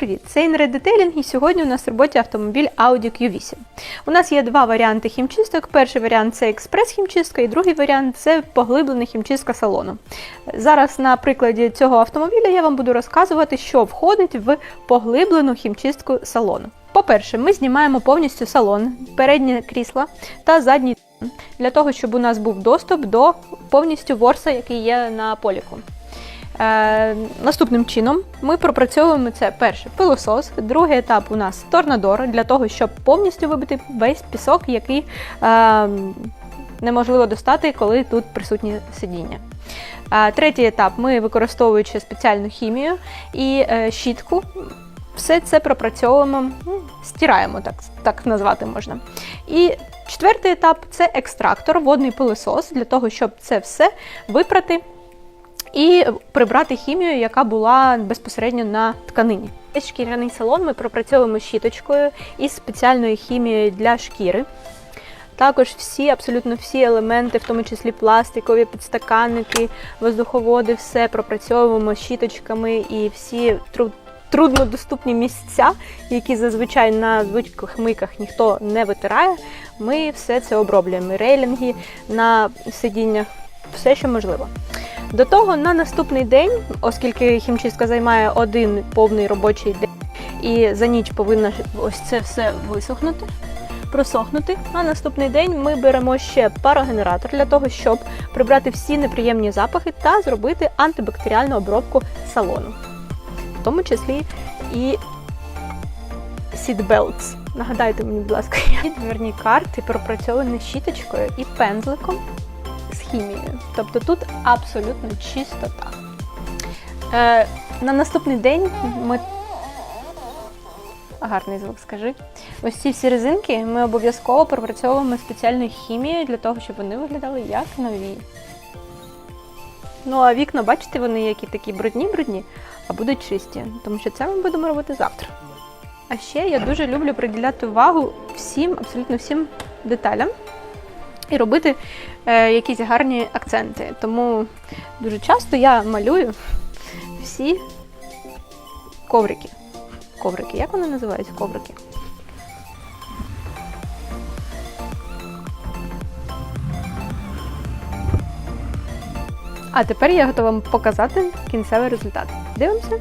привіт! Це Інред Детейлінг і сьогодні у нас в роботі автомобіль Audi Q8. У нас є два варіанти хімчисток. Перший варіант це експрес-хімчистка, і другий варіант це поглиблена хімчистка салону. Зараз на прикладі цього автомобіля я вам буду розказувати, що входить в поглиблену хімчистку салону. По-перше, ми знімаємо повністю салон, переднє крісло та задній для того, щоб у нас був доступ до повністю ворса, який є на поліку. Е, наступним чином ми пропрацьовуємо це перше пилосос, другий етап у нас торнадор для того, щоб повністю вибити весь пісок, який е, неможливо достати, коли тут присутні сидіння. Е, третій етап ми використовуючи спеціальну хімію і е, щітку. Все це пропрацьовуємо, ну, стираємо, так, так назвати можна. І четвертий етап це екстрактор, водний пилосос, для того, щоб це все випрати і прибрати хімію, яка була безпосередньо на тканині. Шкіряний салон ми пропрацьовуємо щіточкою із спеціальною хімією для шкіри. Також всі, абсолютно всі елементи, в тому числі пластикові підстаканники, воздуховоди, все пропрацьовуємо щіточками і всі тру- труднодоступні місця, які зазвичай на звичках мийках ніхто не витирає. Ми все це оброблюємо. Рейлінги на сидіннях, все, що можливо. До того на наступний день, оскільки хімчистка займає один повний робочий день, і за ніч повинна ось це все висохнути, просохнути. На наступний день ми беремо ще парогенератор для того, щоб прибрати всі неприємні запахи та зробити антибактеріальну обробку салону, в тому числі і seatbelts. Нагадайте мені, будь ласка, дверні карти пропрацьовані щіточкою і пензликом хімією. Тобто тут абсолютно чистота. Е, на наступний день ми. Гарний звук, скажи. Ось ці всі резинки ми обов'язково пропрацьовуємо спеціальною хімією для того, щоб вони виглядали як нові. Ну а вікна, бачите, вони які такі брудні-брудні, а будуть чисті, тому що це ми будемо робити завтра. А ще я дуже люблю приділяти увагу всім, абсолютно всім деталям і робити якісь гарні акценти. Тому дуже часто я малюю всі коврики. Коврики, як вони називаються? Коврики. А тепер я готова вам показати кінцевий результат. Дивимося.